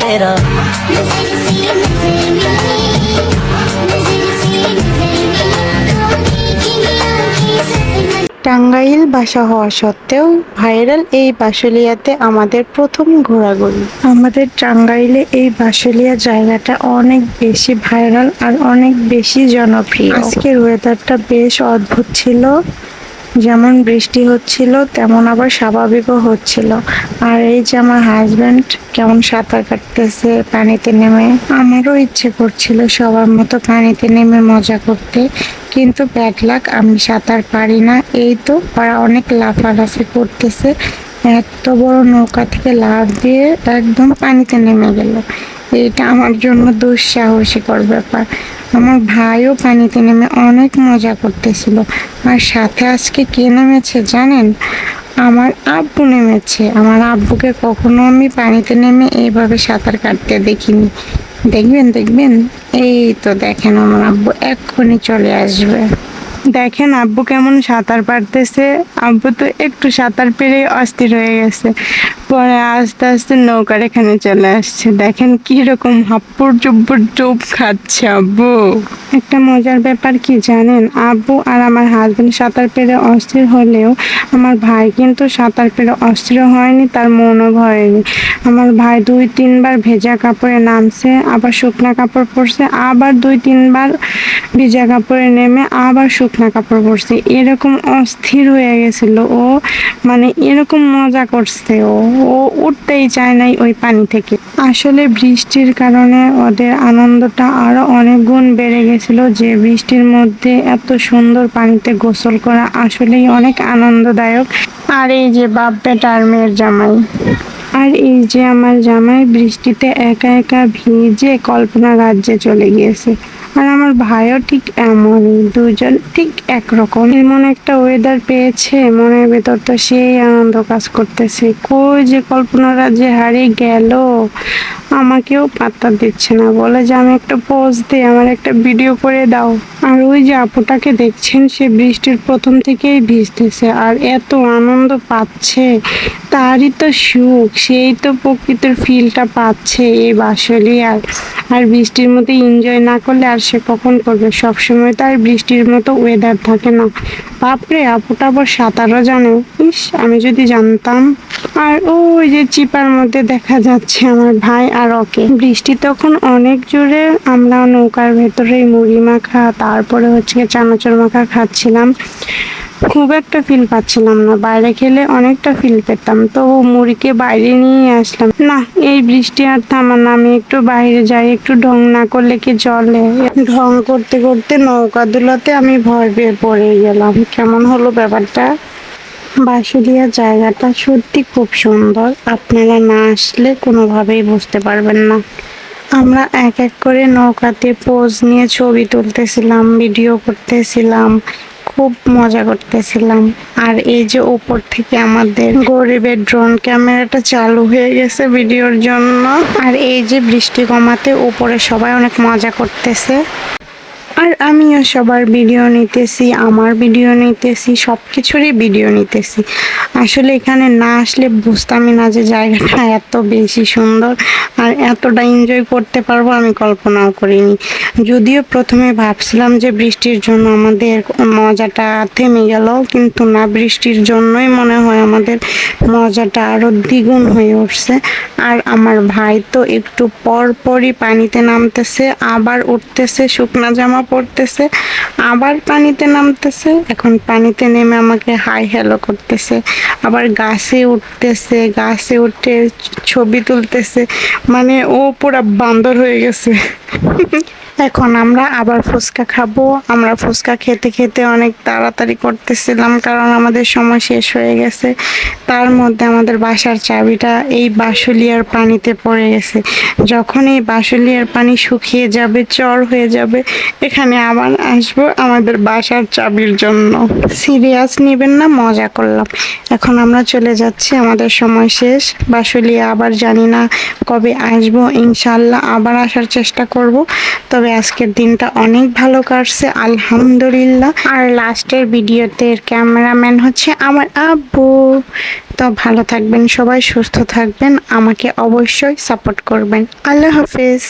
तेरा। টাঙ্গাইল বাসা হওয়া সত্ত্বেও ভাইরাল এই বাসলিয়াতে আমাদের প্রথম ঘোরাঘুরি আমাদের টাঙ্গাইলে এই বাসলিয়া জায়গাটা অনেক বেশি ভাইরাল আর অনেক বেশি জনপ্রিয়। আজকের ওয়েদারটা বেশ অদ্ভুত ছিল। যেমন বৃষ্টি হচ্ছিল, তেমন আবার স্বাভাবিকও হচ্ছিল। আর এই যে আমার হাজব্যান্ড কেমন সাঁতার কাটতেছে পানিতে নেমে, আমারও ইচ্ছে করছিল সবার মতো পানিতে নেমে মজা করতে, কিন্তু ব্যাড লাক আমি সাঁতার পারি না। এই তো ওরা অনেক লাফালাফি করতেছে, এত বড় নৌকা থেকে লাফ দিয়ে একদম পানিতে নেমে গেল। এটা আমার জন্য দুঃসাহসিকর ব্যাপার। আমার ভাইও পানিতে নেমে অনেক মজা করতেছিল। আর সাথে আজকে কে নেমেছে জানেন? আমার আব্বু নেমেছে। আমার আব্বুকে কখনো আমি পানিতে নেমে এইভাবে সাঁতার কাটতে দেখিনি। দেখবেন দেখবেন? এই তো দেখেন আমার আব্বু এক্ষুনি চলে আসবে। দেখেন আব্বু কেমন সাঁতার পারতেছে। আব্বু তো একটু সাঁতার পেরে অস্থির হয়ে গেছে। পরে আস্তে আস্তে নৌকার এখানে চলে আসছে। দেখেন কি রকম হাপ্পুর চুপ্পুর চুপ খাচ্ছে আব্বু। একটা মজার ব্যাপার কি জানেন? আব্বু আর আমার হাজবেন্ড সাঁতার পেরে অস্থির হলেও আমার ভাই কিন্তু সাঁতার পেরে অস্থির হয়নি, তার মনও ভরেনি। আমার ভাই দুই, তিনবার ভেজা কাপড়ে নামছে, আবার শুকনা কাপড় পরছে, আবার দুই, তিনবার ভিজা কাপড়ে নেমে আবার শুকনা কাপড় পরছে। এরকম অস্থির হয়ে গেছিল ও মানে এরকম মজা করছে ও। ও উঠতেই চায় নাই ওই পানি থেকে। আসলে বৃষ্টির কারণে ওদের আনন্দটা আরও অনেক গুণ বেড়ে গেছিল যে বৃষ্টির মধ্যে এত সুন্দর পানিতে গোসল করা আসলেই অনেক আনন্দদায়ক। আর এই যে বাপ বেটা আর মেয়ের জামাই। আর এই যে আমার জামাই বৃষ্টিতে একা একা ভিজে কল্পনা রাজ্যে চলে গিয়েছে। আর আমার ভাইও ঠিক এমন দুজন ঠিক একরকম। এমন একটা ওয়েদার পেয়েছে, মনের ভেতর তো সেই আনন্দ কাজ করতেছে। কই যে কল্পনারা যে হারিয়ে গেল। আমাকেও পাত্তা দিচ্ছে না। বলে যে, আমি একটা পোজ দিই, আমার একটা ভিডিও করে দাও। আর ওই যে আপুটাকে দেখছেন, সে বৃষ্টির প্রথম থেকেই ভিজতেছে আর এত আনন্দ পাচ্ছে। তারই তো সুখ, সেই তো প্রকৃতির ফিলটা পাচ্ছে এই বাসলি আর আর বৃষ্টির মধ্যে এনজয় না করলে আর সে কখন করবে? সব সময় তো আর বৃষ্টির মতো ওয়েদার থাকে না। বাপরে, আপুটা আবার সাঁতারও জানে। ইস, আমি যদি জানতাম। আর ওই যে চিপার মধ্যে দেখা যাচ্ছে আমার ভাই আর ওকে। বৃষ্টি তখন অনেক জোরে, আমরা নৌকার ভেতরে মুড়ি মাখা, তারপরে হচ্ছে চানাচুর মাখা খাচ্ছিলাম। খুব একটা ফিল পাচ্ছিলাম না। বাইরে খেলে অনেকটা ফিল পেতাম। তো মুড়িকে বাইরে নিয়ে আসলাম। না, এই বৃষ্টি আর থামার না। আমি একটু বাইরে যাই, একটু ঢং না করলে কি চলে ঢং করতে করতে নৌকা দুলাতে আমি ভয় পেয়ে পড়ে গেলাম। কেমন হলো ব্যাপারটা? বাঁশুলিয়া জায়গাটা সত্যি খুব সুন্দর। আপনারা না আসলে কোনোভাবেই বুঝতে পারবেন না। আমরা এক এক করে নৌকাতে পোজ নিয়ে ছবি তুলতেছিলাম, ভিডিও করতেছিলাম, খুব মজা করতেছিলাম। আর এই যে উপর থেকে আমাদের গরিবের ড্রোন ক্যামেরাটা চালু হয়ে গেছে ভিডিওর জন্য। আর এই যে বৃষ্টি কমাতে উপরে সবাই অনেক মজা করতেছে। আর আমিও সবার ভিডিও নিতেছি, আমার ভিডিও নিতেছি সব কিছুরই ভিডিও নিতেছি। আসলে এখানে না আসলে বুঝতামই না যে জায়গাটা এত বেশি সুন্দর আর এতটা এনজয় করতে পারব আমি কল্পনাও করিনি। যদিও প্রথমে ভাবছিলাম যে বৃষ্টির জন্য আমাদের মজাটা থেমে গেল, কিন্তু না, বৃষ্টির জন্যই মনে হয় আমাদের মজাটা আরও দ্বিগুণ হয়ে উঠছে। আর আমার ভাই তো একটু পর পরই পানিতে নামতেছে, আবার উঠতেছে শুকনা জামা পরতেছে আবার পানিতে নামতেছে, এখন পানিতে নেমে আমাকে হাই হ্যালো করতেছে, আবার গাছে উঠতেছে, গাছে উঠে ছবি তুলতেছে মানে ও পুরা বান্দর হয়ে গেছে। এখন আমরা আবার ফুচকা খাব, আমরা ফুচকা খেতে খেতে অনেক তাড়াতাড়ি করতেছিলাম কারণ আমাদের সময় শেষ হয়ে গেছে। তার মধ্যে আমাদের বাসার চাবিটা এই বাসুলিয়ার পানিতে পড়ে গেছে। যখন এই বাসুলিয়ার পানি শুকিয়ে যাবে, চর হয়ে যাবে, এখানে এখানে আবার আসব আমাদের বাসার চাবির জন্য। সিরিয়াস নেবেন না, মজা করলাম। এখন আমরা চলে যাচ্ছি, আমাদের সময় শেষ। বাসুলিয়া আবার জানি না কবে আসব ইনশাল্লাহ আবার আসার চেষ্টা করব। তবে আজকের দিনটা অনেক ভালো কাটছে, আলহামদুলিল্লাহ। আর লাস্টের ভিডিওতে ক্যামেরাম্যান হচ্ছে আমার আব্বু। তো ভালো থাকবেন, সবাই সুস্থ থাকবেন, আমাকে অবশ্যই সাপোর্ট করবেন। আল্লাহ হাফিজ।